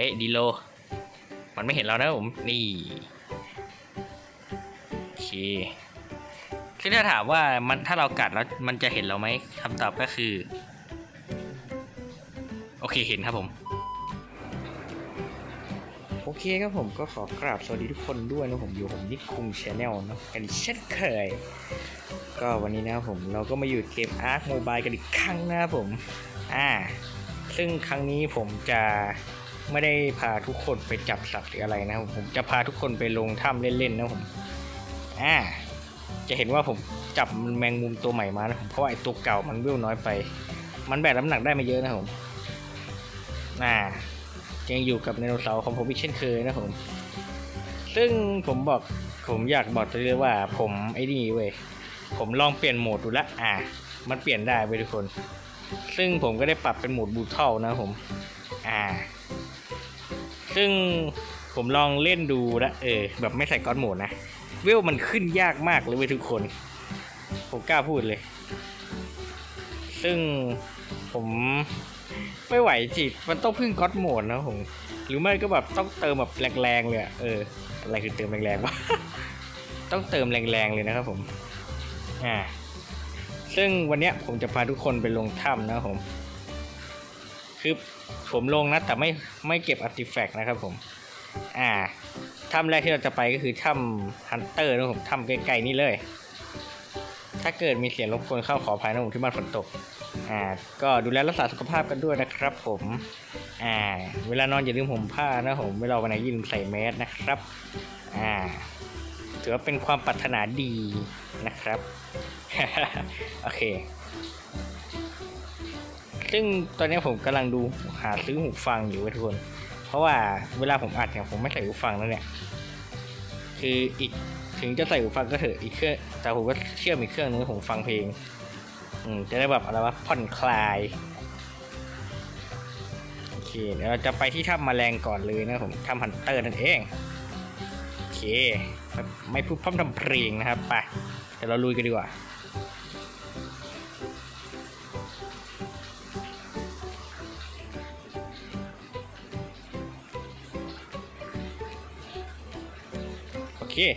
อ๊ะดีโล มันไม่เห็นเรานะผม นี่โอเคคือถ้าถามว่ามันถ้าเรากัดแล้วมันจะเห็นเราไหมคำตอบก็คือ โอเคเห็นครับผม โอเคครับผมก็ขอกราบสวัสดีทุกคนด้วยนะผมอยู่ผมนิคุงชาแนลนะกันเช่นเคย ก็วันนี้นะครับผมเราก็มาอยู่เกม Ark Mobile กันอีกครั้งนะครับผม อ่า ซึ่งครั้งนี้ผมจะ ไม่ได้พาทุกคนไปจับสัตว์หรืออะไรนะครับผมจะพาทุกคนไปลงถ้ำเล่นๆนะผมอ่าจะเห็นว่าผมจับแมงมุมตัวใหม่มานะผมเพราะไอ้ตัวเก่ามันเวลน้อยไป มันแบกน้ำหนักได้ไม่เยอะนะผมอ่ายังอยู่กับไดโนเสาร์ของผมอีกเช่นเคยนะผม ซึ่งผมบอกผมอยากบอกตัวเลยว่า ผมไอ้นี่เว้ยผมลองเปลี่ยนโหมดดูละอ่า มันเปลี่ยนได้เว้ยทุกคน ซึ่งผมก็ได้ปรับเป็นโหมดบูทเทิลนะผม อ่า ซึ่งผมลองเล่นดูแล้วเออ แบบไม่ใส่ก้อนโหมดนะ เวลมันขึ้นยากมากเลยเว้ยทุกคน ผมกล้าพูดเลย ซึ่งผมไม่ไหวจิตมันต้องพึ่งก้อนโหมดนะผม หรือไม่ก็แบบต้องเติมแบบแรงๆเลยเออ อะไรคือเติมแรงๆวะ ต้องเติมแรงๆเลยนะครับผม อ่า ซึ่งวันนี้ผมจะพาทุกคนไปลงถ้ำนะครับผม คือผมลงนะแต่ไม่ไม่เก็บอาร์ติแฟกต์นะครับผม อ่าถ้ำแรกที่เราจะไปก็คือถ้ำฮันเตอร์นะผมถ้ำใกล้ๆนี่เลย ถ้าเกิดมีเสียงรบกวนเข้าขออภัยนะผมที่บ้านฝนตก อ่า ก็ดูแลรักษาสุขภาพกันด้วยนะครับผม อ่า เวลานอนอย่าลืมห่มผ้านะผมเวลาวันไหนยืมใส่แมสนะครับ อ่า ถือว่าเป็นความปรารถนาดีนะครับ โอเค ซึ่งตอนนี้ผมกำลังดูหาซื้อหูฟังอยู่ทุกคน เพราะว่าเวลาผมอัดเนี่ยผมไม่ใส่หูฟังแล้วเนี่ย คืออีกถึงจะใส่หูฟังก็เถอะอีกเครื่องแต่ผมก็เชื่อมอีกเครื่องนึงผมฟังเพลง อืมจะได้แบบอะไรวะผ่อนคลายโอเคเดี๋ยวเราจะไปที่ถ้ำแมลงก่อนเลยนะผมถ้ำฮันเตอร์นั่นเองโอเค ไม่ไม่พูดพร่ำทำเพลงนะครับไปเดี๋ยวเราลุยกันดีกว่า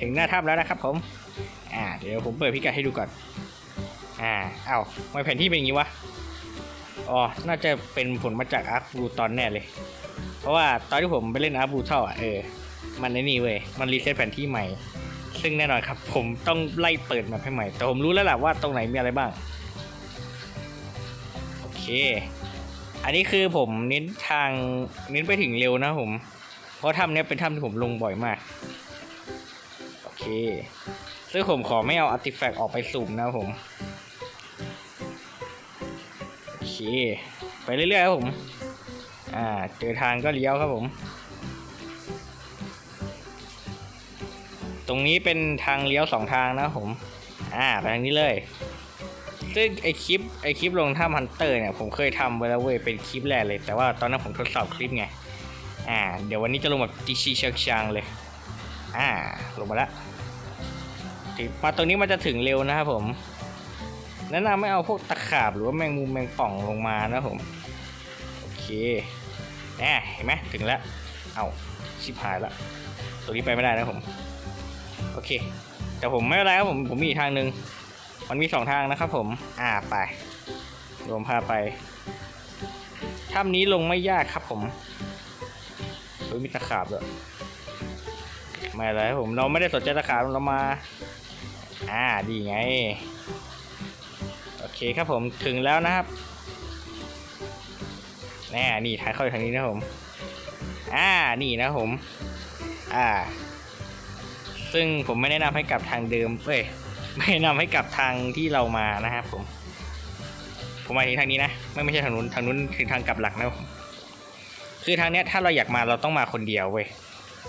ถึงหน้าถ้ำแล้วนะครับผมอ่าเดี๋ยวผมเปิดพิกัดให้ดูก่อนอ่าเอ้าไมแผนที่เป็นอย่างนี้วะอ๋อน่าจะเป็นผลมาจากอาร์คบูตอนแน่เลย เพราะว่าตอนที่ผมไปเล่นอาร์คบูเท่าอะเออมันไอ้นี่เว้ยมันรีเซ็ตแผนที่ใหม่ ซึ่งแน่นอนครับ ผมต้องไล่เปิดมปให้ใหม่ แต่ผมรู้แล้วแหละว่าตรงไหนมีอะไรบ้างโอเค อันนี้คือผมเน้นทางเน้นไปถึงเร็วนะผม เพราะถ้ำเนี้ยเป็นถ้ำที่ผมลงบ่อยมาก เคซึ่งผมขอไม่เอาอาร์ติแฟกต์ออกไปสุ่มนะผม โอเค ไปเรื่อยๆครับผม อ่า เจอทางก็เลี้ยวครับผม ตรงนี้เป็นทางเลี้ยวสองทางนะผม อ่าไปทางนี้เลย ซึ่งไอคลิปไอคลิปลงถ้ำฮันเตอร์เนี่ยผมเคยทำไว้แล้วเว้ยเป็นคลิปแรกเลย แต่ว่าตอนนั้นผมทดสอบคลิปไง อ่า เดี๋ยววันนี้จะลงแบบดิชิเชิงชางเลย อ่า ลงมาแล้ว มาตรงนี้มันจะถึงเร็วนะครับผม แนะนำไม่เอาพวกตะขาบหรือว่าแมงมุมแมงป่องลงมานะผม โอเคแหมเห็นไหมถึงแล้ว เอาชิบหายละตรงนี้ไปไม่ได้นะผม โอเค แต่ผมไม่เป็นไรครับผม ผมมีอีกทางหนึ่งมันมีสองทางนะครับผม อ่าไป รวมพาไปถ้ำนี้ลงไม่ยากครับผมเฮ้ยมีตะขาบด้วยไม่เป็นไรครับผมเราไม่ได้สนใจตะขาบเรามา อ่าดีไง โอเคครับผมถึงแล้วนะครับแน่นี่ทางเข้าทางนี้นะผม อ่านี่นะผม อ่า ซึ่งผมไม่แนะนำให้กลับทางเดิมเอ้ยไม่แนะนำให้กลับทางที่เรามานะครับผม ผมหมายถึงทางนี้นะไม่ไม่ใช่ทางนู้นทางนู้นคือทางกลับหลักนะผมคือทางเนี้ยถ้าเราอยากมาเราต้องมาคนเดียวเว้ย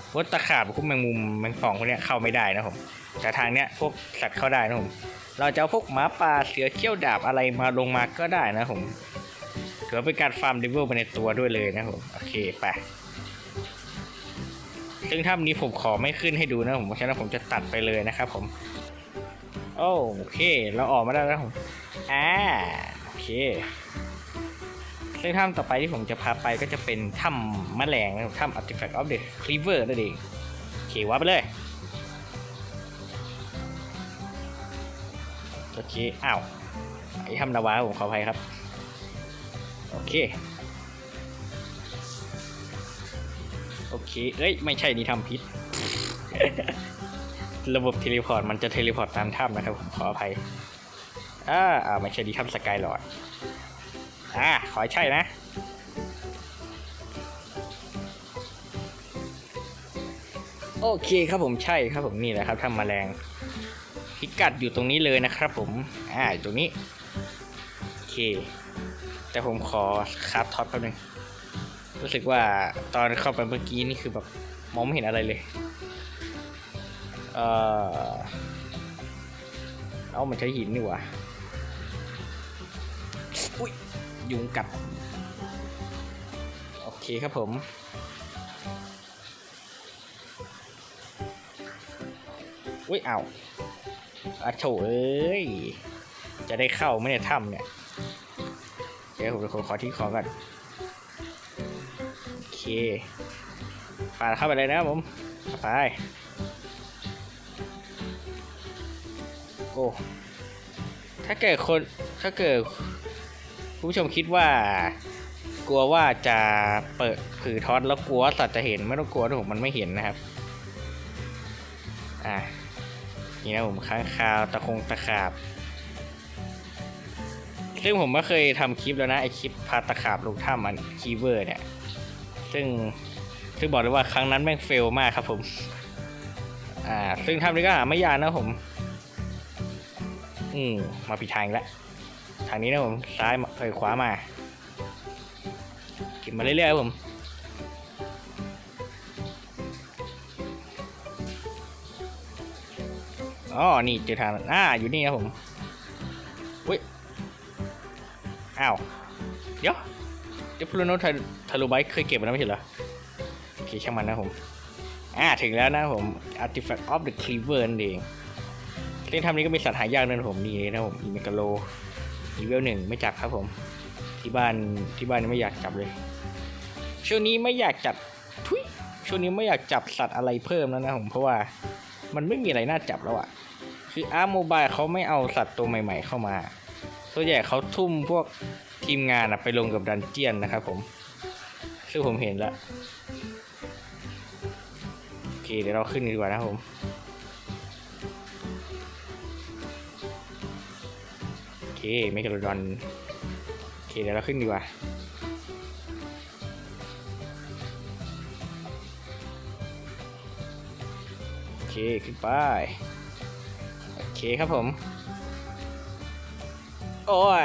เพราะตะขาบพวกแมงมุมแมงป่องพวกเนี้ยเข้าไม่ได้นะผม แต่ทางเนี้ยพวกสัตว์เข้าได้นะผมเราจะเอาพวกหมาป่าเสือเขี้ยวดาบอะไรมาลงมาก็ได้นะผมถือว่าเป็นการฟาร์มเดวิลไปในตัวด้วยเลยนะผมโอเคไปซึ่งถ้ำนี้ผมขอไม่ขึ้นให้ดูนะผมเพราะฉะนั้นผมจะตัดไปเลยนะครับผม โอเค เราออกมาได้แล้วผมอ่าโอเค ซึ่งถ้ำต่อไปที่ผมจะพาไปก็จะเป็นถ้ำแมลงนะครับถ้ำ Artifact of the Cleaver นั่นเองโอเคว่าไปเลย โอเค อ้าวไอ้ทำนาวาผมขออภัยครับ โอเค โอเค เอ้ย ไม่ใช่นี่ทำพิษระบบเทเลพอร์ตมันจะเทเลพอร์ตตามถ้ำนะครับผมขออภัย อ่าอ่าไม่ใช่ดีถ้ำสกายหลอดอ่า ขอให้ใช่นะ โอเคครับผมใช่ครับผมนี่แหละครับถ้ำแมลง พิกัดอยู่ตรงนี้เลยนะครับผมอ่าตรงนี้โอเค แต่ผมขอคราฟท็อปแป๊บนึงรู้สึกว่าตอนเข้าไปเมื่อกี้นี่คือแบบมองไม่เห็นอะไรเลยเออเอามันใช้หินนี่หว่าอุ้ยยุงกัดโอเคครับผมอุ้ยเอา อาโถเอ้ย จะได้เข้าไมเนี่ยถ้ำเนี่ยเดี๋ยวผมจะขอขอที่ของก่อนโอเคปาดเข้าไปเลยนะผมไปโอ้ถ้าเกิดคนถ้าเกิดผู้ชมคิดว่า กลัวว่าจะเปิดผือทอดแล้วกลัวสัตว์จะเห็นไม่ต้องกลัวนะผมมันไม่เห็นนะครับ อะ นี่นะผมค้างคาวตะคงตะขาบ ซึ่งผมก็เคยทำคลิปแล้วนะไอคลิปพาตะขาบลงถ้ำมันคีเวอร์เนี่ย ซึ่งซึ่งบอกเลยว่าครั้งนั้นแม่งเฟลมากครับผม อ่า ซึ่งทำนี้ก็หาไม่ยากนะผม อืมมาผิดทางแล้วทางนี้นะผมซ้ายเอยขวามากินมาเรื่อยๆครับผม อ๋อ นี่เจอทางอ่า อยู่นี่ครับผม อุ้ย อ้าว เดี๋ยวเดี๋ยวพลูโนทารุไบเคยเก็บมาแล้วไม่ใช่เหรอ โอเค ช่างมันนะผม อ่า ถึงแล้วนะผม Artifact of the Cleaver นั่นเองเล่นทำนี้ก็มีสัตว์หายากนะผมนี่นะผมอีเมกาโลอีเวลหนึ่งไม่จับครับผม ที่บ้านที่บ้านไม่อยากจับเลย ช่วงนี้ไม่อยากจับทุยช่วงนี้ไม่อยากจับสัตว์อะไรเพิ่มแล้วนะผมเพราะว่า มันไม่มีอะไรน่าจับแล้วอะคืออาร์โมบายเขาไม่เอาสัตว์ตัวใหม่ๆเข้ามาส่วนใหญ่เขาทุ่มพวกทีมงานไปลงกับดันเจียนนะครับผม ซึ่งผมเห็นแล้วโอเคเดี๋ยวเราขึ้นดีกว่านะครับผมโอเคเมกาโลดอนโอเคเดี๋ยวเราขึ้นดีกว่า เคขึ้นไป โอเคครับผม โอ้ย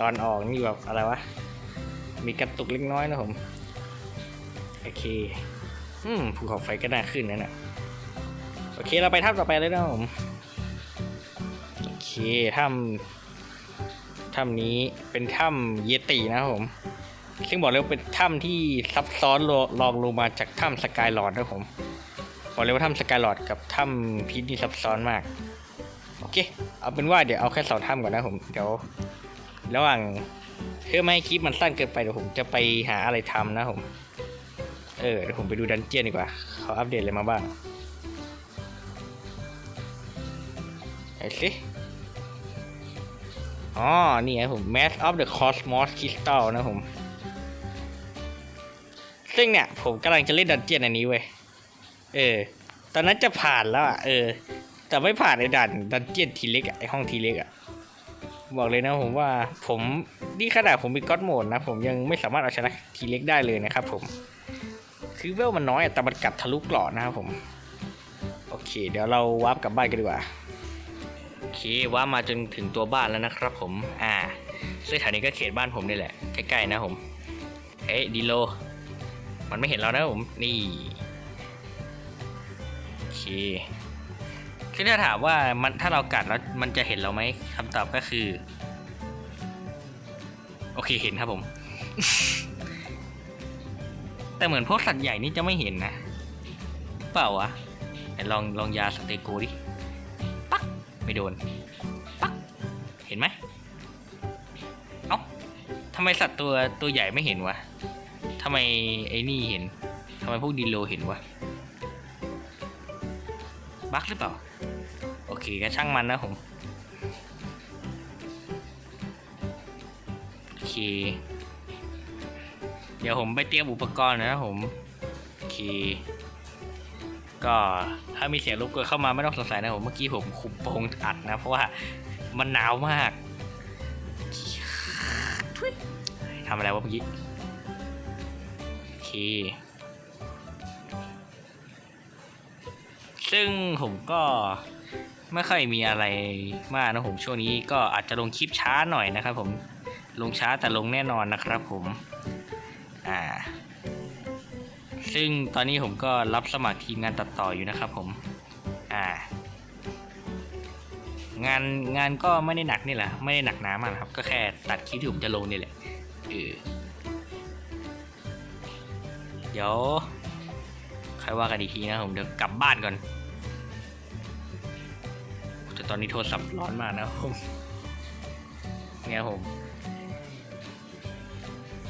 ตอนออกนี่แบบอะไรวะ มีกระตุกเล็กน้อยนะผม โอเค อืมภูเขาไฟก็น่าขึ้นนะน่ะโอเคเราไปถ้ำต่อไปเลยนะผม โอเคถ้ำถ้ำนี้เป็นถ้ำเยตินะผมซึ่งบอกเลยว่าเป็นถ้ำที่ซับซ้อนรอลองลงมาจากถ้ำสกายหลอดนะผม บอกเลยว่าถ้ำสกายลอดกับถ้ำพีชนี่ซับซ้อนมาก โอเค เอาเป็นว่าเดี๋ยวเอาแค่สองถ้ำก่อนนะผม เดี๋ยว ระหว่างเพื่อไม่ให้คลิปมันสั้นเกินไปเดี๋ยวผมจะไปหาอะไรทำนะผม เออเดี๋ยวผมไปดูดันเจียนดีกว่า เขาอัปเดตอะไรมาบ้างไอ้สิอ๋อ นี่ไงผม Mass of the Cosmos Crystal นะผม ซึ่งเนี่ย ผมกำลังจะเล่นดันเจียนอันนี้เว้ย เออ ตอนนั้นจะผ่านแล้วอะเออ แต่ไม่ผ่านในดันดันเจียนทีเล็กอะไอห้องทีเล็กอะบอกเลยนะผมว่าผมนี่ขนาดผมมีก็อดโหมดนะ ผมยังไม่สามารถเอาชนะทีเล็กได้เลยนะครับผม คือเวลมันน้อยอะแต่มันกัดทะลุเกราะนะครับผม โอเค เดี๋ยวเราวาร์ปกลับบ้านกันดีกว่าโอเคว่ามาจนถึงตัวบ้านแล้วนะครับผม อ่าซึ่งแถวนี้ก็เขตบ้านผมนี่แหละใกล้ๆนะผมเฮ้ยดีโล มันไม่เห็นเรานะผมนี่ คคือถ้าถามว่ามันถ้าเรากัดแล้วมันจะเห็นเราไหมคำตอบก็คือ โอเคเห็นครับผม แต่เหมือนพวกสัตว์ใหญ่นี่จะไม่เห็นนะเปล่าวะไหนลองลองยาสเตโกดิปักไม่โดนปักเห็นไหมเอ้าทำไมสัตว์ตัวตัวใหญ่ไม่เห็นวะทำไมไอ้นี่เห็นทำไมพวกดิโลเห็นวะ บั๊กหรือเปล่า โอเคก็ช่างมันนะผม โอเค เดี๋ยวผมไปเตรียมอุปกรณ์นะผมโอเค ก็ถ้ามีเสียงรบกวนเข้ามาไม่ต้องสงสัยนะผม เมื่อกี้ผมคุมโปงอัดนะ เพราะว่ามันหนาวมากทำอะไรวะเมื่อกี้โอเค ซึ่งผมก็ไม่ค่อยมีอะไรมากนะผมช่วงนี้ก็อาจจะลงคลิปช้าหน่อยนะครับผมลงช้าแต่ลงแน่นอนนะครับผมอ่าซึ่งตอนนี้ผมก็รับสมัครทีมงานตัดต่ออยู่นะครับผมอ่างานงานก็ไม่ได้หนักนี่แหละไม่ได้หนักหนามากครับ ก็แค่ตัดคลิปที่ผมจะลงนี่แหละเออเดี๋ยวค่อยว่ากันอีกทีนะผมเดี๋ยวกลับบ้านก่อน ตอนนี้โทรศัพท์ร้อนมากนะครับผมเนี่ยผม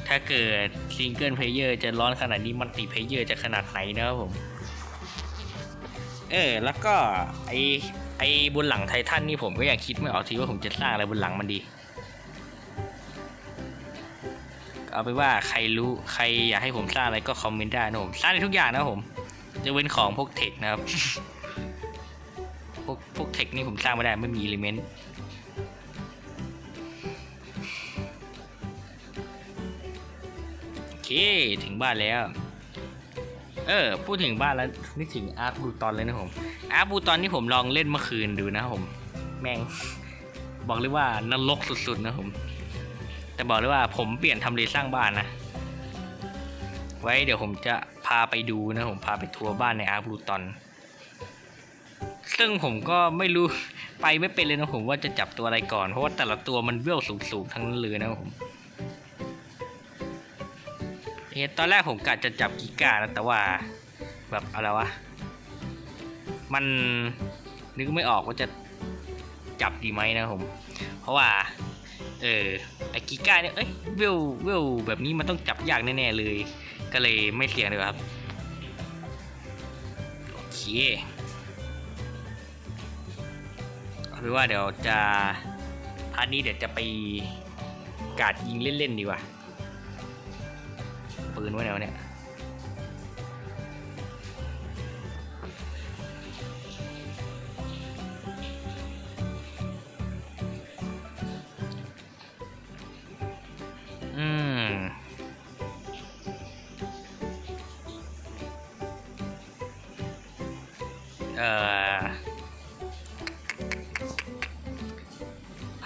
ถ้าเกิดซิงเกิลเพลเยอร์จะร้อนขนาดนี้มัลติเพลเยอร์จะขนาดไหนนะครับผม เออ แล้วก็ไอไอบนหลังไททันนี่ผมก็ยังคิดไม่ออกทีว่าผมจะสร้างอะไรบนหลังมันดี เอาไปนว่าใครรู้ใครอยากให้ผมสร้างอะไรก็คอมเมนต์ได้นะผมสร้างได้ทุกอย่างนะครับผมจะเว้นของพวกเทคนะครับ กพวกนี่ผมสร้างไม่ได้ไม่มีอิเลเมนต์โอเคถึงบ้านแล้ว เออ พูดถึงบ้านแล้วนึกถึงอาร์คบูตอนเลยนะผมอาร์คบูตอนที่ผมลองเล่นเมื่อคืนดูนะผมแม่งบอกเลยว่านรกสุดๆนะผม แต่บอกเลยว่าผมเปลี่ยนทำเลสร้างบ้านนะ ไว้เดี๋ยวผมจะพาไปดูนะผมพาไปทัวร์บ้านในอาร์บูตอน ซึ่งผมก็ไม่รู้ไปไม่เป็นเลยนะผมว่าจะจับตัวอะไรก่อน เพราะว่าแต่ละตัวมันเวลสูงๆทั้งนั้นเลยนะผมเฮ้ตอนแรกผมกะจะจับกิก้านะแต่ว่าแบบอะไรวะ มันนึกไม่ออกว่าจะจับดีไหมนะผม เพราะว่า เออไอกิก้าเนี่ยเอ้ยเวลเวลแบบนี้มันต้องจับยากแน่ๆเลย ก็เลยไม่เสี่ยงเลยครับ โอเค เอาเป็นว่าเดี๋ยวจะพาร์ทนี้เดี๋ยวจะไปกาดยิงเล่นๆดีกว่า ปืนไว้แล้วเนี่ยอืมเอ่อ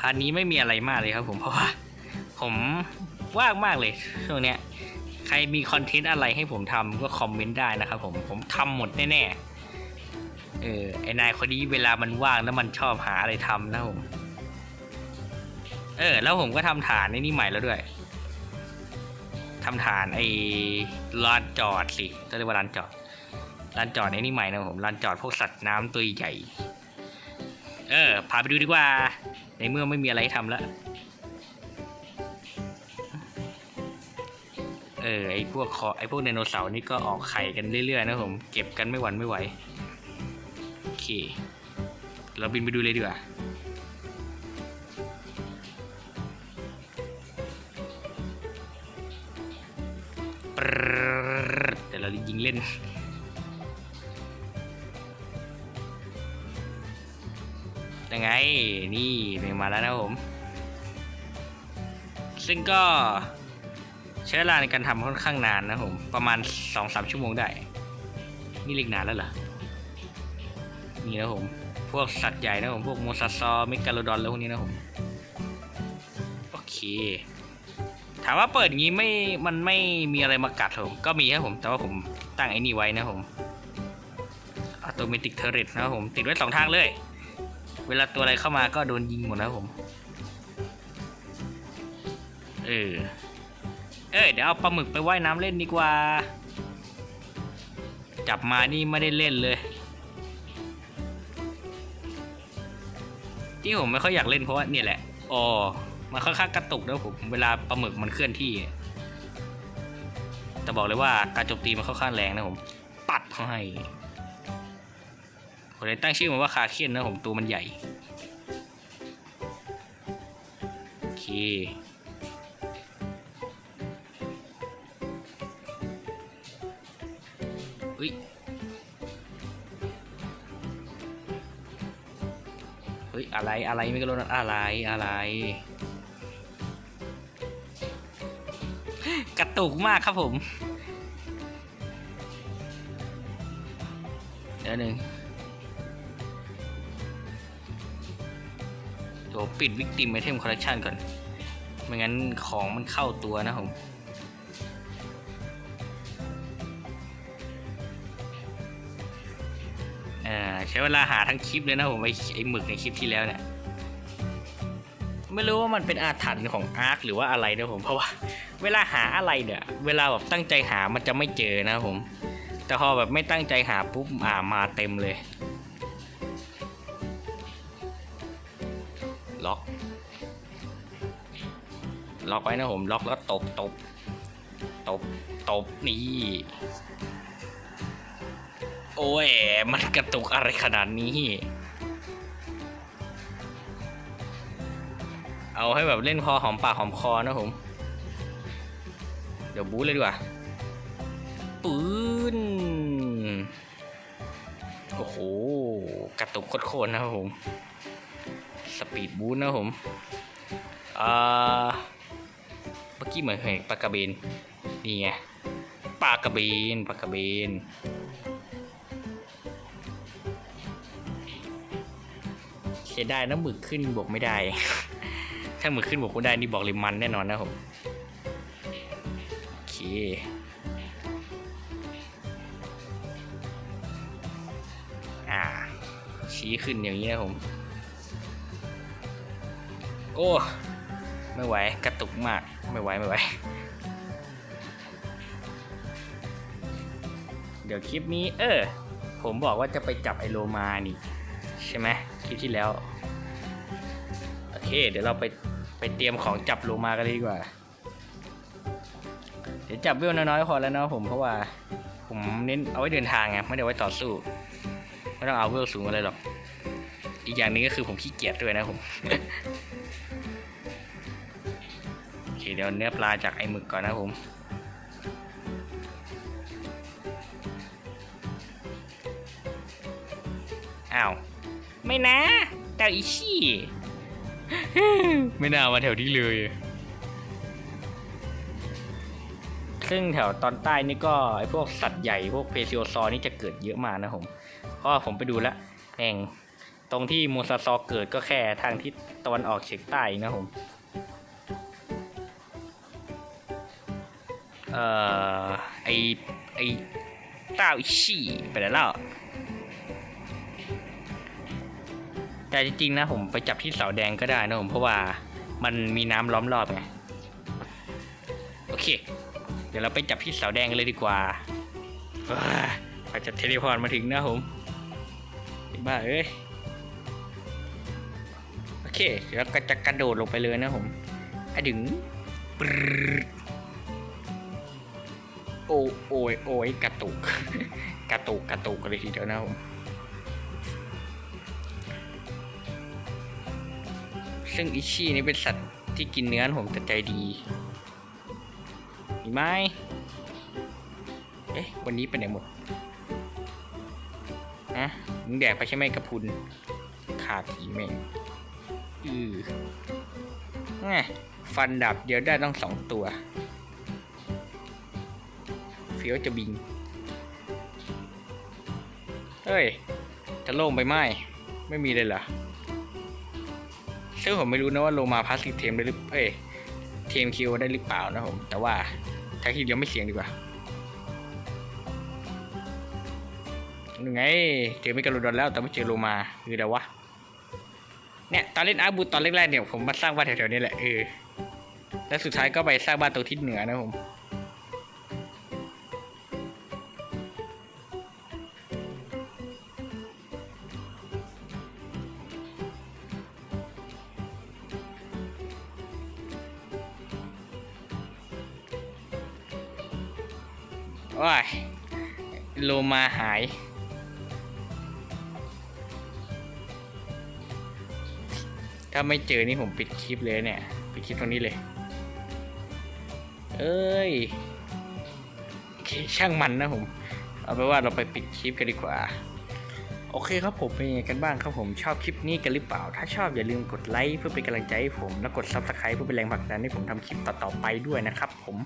พาร์ทนี้ไม่มีอะไรมากเลยครับผมเพราะว่าผมว่างมากเลยช่วงเนี้ย ใครมีคอนเทนต์อะไรให้ผมทำก็คอมเมนต์ได้นะครับผมผมทำหมดแน่ๆเออไอนายคนนี้เวลามันว่างแล้วมันชอบหาอะไรทำนะผมเออ แล้วผมก็ทำฐานในนี่ใหม่แล้วด้วยทำฐานไอ้ลานจอดสิก็เรียกว่าลานจอดลานจอดไอ้นี่ใหม่นะผมลานจอดพวกสัตว์น้ำตัวใหญ่ เออ พาไปดูดีกว่า ในเมื่อไม่มีอะไรทำแล้ว เออ ไอพวกคอไอพวกไดโนเสาร์นี่ก็ออกไข่กันเรื่อยๆนะผม เก็บกันไม่หวั่นไม่ไหว โอเค เราบินไปดูเลยดีกว่าเดี๋ยวเรายิงเล่น ยังไงนี่เป็นมาแล้วนะผม ซึ่งก็ใช้เวลาในการทำค่อนข้างนานนะผม ประมาณสองสามชั่วโมงได้ นี่เล็กนานแล้วเหรอ นี่นะผม พวกสัตว์ใหญ่นะผม พวกโมซาซอร์เมกาโลดอนแล้วพวกนี้นะผม โอเค ถามว่าเปิดอย่างนี้ไม่ มันไม่มีอะไรมากัดผม ก็มีครับผม แต่ว่าผมตั้งไอ้นี่ไว้นะผมอัตโนมัติเทอร์เรตนะครับผม ติดไว้สองทางเลย เวลาตัวอะไรเข้ามาก็โดนยิงหมดนะครับผม เออ เอ้ยเดี๋ยวเอาปลาหมึกไปว่ายน้ำเล่นดีกว่า จับมานี่ไม่ได้เล่นเลย ที่ผมไม่ค่อยอยากเล่นเพราะว่าเนี่ยแหละอ๋อมันค่อนข้างกระตุกนะผมเวลาปลาหมึกมันเคลื่อนที่ แต่บอกเลยว่าการโจมตีมันค่อนข้างแรงนะผม ปัดเขาให้ ผมเลยตั้งชื่อมันว่าคาเคียนนะผมตัวมันใหญ่ โอเค อุ้ยเฮ้ย อะไร อะไร ไม่รู้นะอะไร อะไร กระตุกมากครับผม เดี๋ยวหนึ่ง ดี๋ยวปิดวิกติมไอเทมคอลเลคชันก่อน ไม่งั้นของมันเข้าตัวนะผมใช้เวลาหาทั้งคลิปเลยนะผมไอไอหมึกในคลิปที่แล้วเนี่ยไม่รู้ว่ามันเป็นอาถรรพ์ของอาร์คหรือว่าอะไรนะผมเพราะว่า เวลาหาอะไรเนี่ย เวลาแบบตั้งใจหามันจะไม่เจอนะผม แต่พอแบบไม่ตั้งใจหาปุ๊บอ่ามาเต็มเลย ล็อกไว้นะผมล็อกแล้วตบตบตบตบนี่โอ้ย มันกระตุกอะไรขนาดนี้ เอาให้แบบเล่นพอหอมปากหอมคอนะผม เดี๋ยวบู๊เลยดีกว่า ปืนโอ้โห กระตุกโคตรๆนะครับผม สปีดบู๊นะผม อ่า เมื่อกี้เหมือนเห็นปลากระเบนนี่ไงปลากระเบนปลากระเบนเสียดายนะหมึกขึ้นบกไม่ได้ ถ้าหมึกขึ้นบกไม่ได้นี่บอกเลยมันแน่นอนนะผมโอเคอ่าชี้ขึ้นอย่างนี้นะผมโอ้ ไม่ไหว กระตุกมาก ไม่ไหวไม่ไหว เดี๋ยวคลิปนี้ เออ ผมบอกว่าจะไปจับไอโลมานี่ ใช่ไหมคลิปที่แล้ว โอเค เดี๋ยวเราไปไปเตรียมของจับโลมากันเลยดีกว่า เดี๋ยวจับเวลน้อยๆพอแล้วเนาะผมเพราะว่า ผมเน้นเอาไว้เดินทางไงไม่ได้ไว้ต่อสู้ไม่ต้องเอาเวลสูงอะไรหรอกอีกอย่างนึงก็คือผมขี้เกียจด้วยนะผม เดี๋ยวเนื้อปลาจากไอ้หมึกก่อนนะผมอ้าวไม่นะเต่าอีชี่ไม่น่ามาแถวนี้เลยซึ่งแถวตอนใต้นี่ก็ไอพวกสัตว์ใหญ่พวกเพซิโอซอร์นี่จะเกิดเยอะมากนะผม เพราะผมไปดูแล้วแม่งตรงที่มูซาซอร์เกิดก็แค่ทางทิศตะวันออกเฉียงใต้นะผม เอ่อไอไอเต้าอิชี่ไปแล้ว แต่จริงๆนะผมไปจับที่เสาแดงก็ได้นะผมเพราะว่ามันมีน้ำล้อมรอบไงโอเค เดี๋ยวเราไปจับที่เสาแดงกันเลยดีกว่าว้าเราจะเทเลพอร์ตมาถึงนะผมบ้าเอ้ยโอเค เดี๋ยวเราก็จะกระโดดลงไปเลยนะผมอดึงปรึ๊ด โอ้โอยโอ้ยกระตุก กระตุกกระตุกกันเลยทีเดียวนะผมซึ่งอิชี่นี่เป็นสัตว์ที่กินเนื้อผมแต่ใจดีมีไหมเอ๊ะ วันนี้ไปไหนหมดฮะมึงแดกไปใช่ไหมกระพุนขาดีแม่งอือฟันดับเดียวได้ต้องสองตัว เฟี้ยวจะบิง เฮ้ย จะโล่งไปไหมไม่มีเลยเหรอซึ่งผมไม่รู้นะว่าโลมาพาสซีฟเทมได้หรือเอ้ยเทมคิวได้หรือเปล่านะผม แต่ว่าถ้าทีเดียวไม่เสี่ยงดีกว่ายังไงเจอไม่กระโดดแล้วแต่ไม่เจอโลมาคือเดี๋ยววะเนี่ยตอนเล่นอาร์บูตอนแรกๆเนี่ยผมมาสร้างบ้านแถวๆนี้แหละเออแล้วสุดท้ายก็ไปสร้างบ้านตรงทิศเหนือนะผม มาหาย ถ้าไม่เจอนี่ผมปิดคลิปเลยเนี่ย ปิดคลิปตรงนี้เลย เอ้ยช่างมันนะผม เอาไปนว่าเราไปปิดคลิปกันดีกว่า โอเคครับผมเป็นยังไงกันบ้างครับผมชอบคลิปนี้กันหรือเปล่า ถ้าชอบอย่าลืมกดไลค์เพื่อเป็นกำลังใจให้ผมแล้วกด subscribe เพื่อเป็นแรงผลักดันให้ผมทำคลิปต่อๆไปด้วยนะครับผม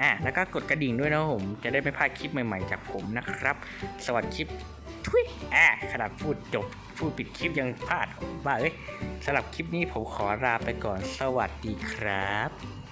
อ่าแล้วก็กดกระดิ่งด้วยนะผมจะได้ไม่พลาดคลิปใหม่ๆจากผมนะครับ สวัสดีคลิปทุยอ่าขนาดพูดจบพูดปิดคลิปยังพลาดบ้าเอ้ยสำหรับคลิปนี้ผมขอลาไปก่อนสวัสดีครับ